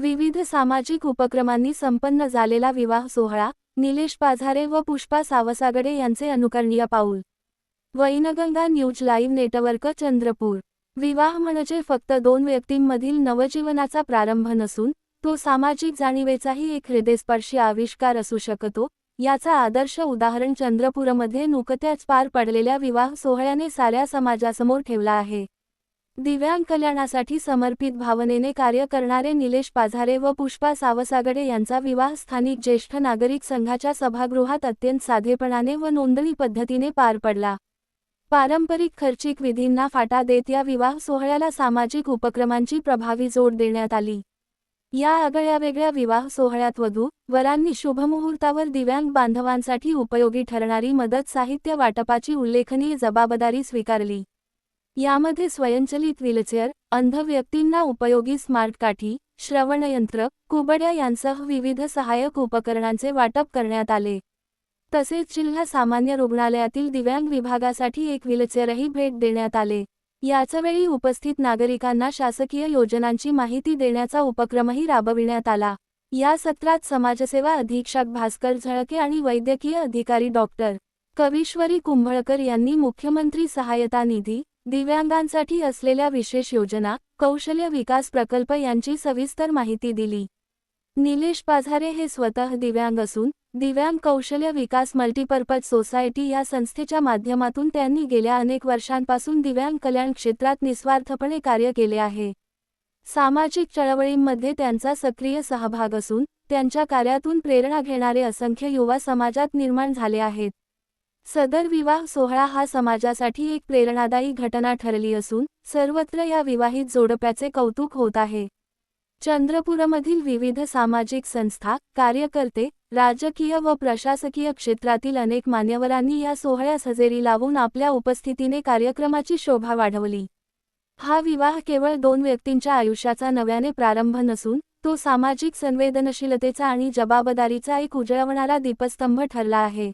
विविध सामाजिक उपक्रमांनी संपन्न झालेला विवाह सोहळा निलेश पाझारे व पुष्पा सावसागडे यांचे अनुकरणीय पाऊल. Wainganga news live network Chandrapur. विवाह म्हणजे फक्त दोन व्यक्तींमधील नवजीवनाचा प्रारंभ नसून तो सामाजिक जाणीवेचाही एक हृदयस्पर्शी आविष्कार असू शकतो याचा आदर्श उदाहरण चंद्रपूरमध्ये नुकत्याच पार पडलेल्या विवाह सोहळ्याने साऱ्या समाजासमोर ठेवला आहे. दिव्यांग कल्याणासाठी समर्पित भावनेने कार्य करणारे निलेश पाझारे व पुष्पा सावसागडे यांचा विवाह स्थानिक ज्येष्ठ नागरिक संघाच्या सभागृहात अत्यंत साधेपणाने व नोंदणी पद्धतीने पार पडला. पारंपरिक खर्चिक विधींना फाटा देत या विवाह सोहळ्याला सामाजिक उपक्रमांची प्रभावी जोड देण्यात आली. या आगळ्यावेगळ्या विवाह सोहळ्यात वधू वरांनी शुभमुहूर्तावर दिव्यांग बांधवांसाठी उपयोगी ठरणारी मदत साहित्य वाटपाची उल्लेखनीय जबाबदारी स्वीकारली. यामध्ये स्वयंचलित व्हीलचेअर अंध व्यक्तींना उपयोगी स्मार्ट काठी श्रवणयंत्र कुबड्या यांसह विविध सहाय्यक उपकरणांचे वाटप करण्यात आले. तसेच जिल्हा सामान्य रुग्णालयातील दिव्यांग विभागासाठी एक व्हीलचेअरही भेट देण्यात आले. याचवेळी उपस्थित नागरिकांना शासकीय योजनांची माहिती देण्याचा उपक्रमही राबविण्यात आला. या सत्रात समाजसेवा अधीक्षक भास्कर झळके आणि वैद्यकीय अधिकारी डॉक्टर कवीश्वरी कुंभळकर यांनी मुख्यमंत्री सहायता निधी दिव्यांगांसाठी असलेल्या विशेष योजना कौशल्य विकास प्रकल्प यांची सविस्तर माहिती दिली. निलेश पाझारे हे स्वतः दिव्यांग असून दिव्यांग कौशल्य विकास मल्टीपर्पज सोसायटी या संस्थेच्या माध्यमातून त्यांनी गेल्या अनेक वर्षांपासून दिव्यांग कल्याण क्षेत्रात निस्वार्थपणे कार्य केले आहे. सामाजिक चळवळींमध्ये त्यांचा सक्रिय सहभाग असून त्यांच्या कार्यातून प्रेरणा घेणारे असंख्य युवा समाजात निर्माण झाले आहेत. सदर विवाह सोहळा हा समाजासाठी एक प्रेरणादायी घटना ठरली असून सर्वत्र या विवाहित जोडप्याचे कौतुक होत आहे. चंद्रपूरमधील विविध सामाजिक संस्था कार्यकर्ते राजकीय व प्रशासकीय क्षेत्रातील अनेक मान्यवरांनी या सोहळ्यास हजेरी लावून आपल्या उपस्थितीने कार्यक्रमाची शोभा वाढवली. हा विवाह केवळ दोन व्यक्तींच्या आयुष्याचा नव्याने प्रारंभ नसून तो सामाजिक संवेदनशीलतेचा आणि जबाबदारीचा एक उजळवणारा दीपस्तंभ ठरला आहे.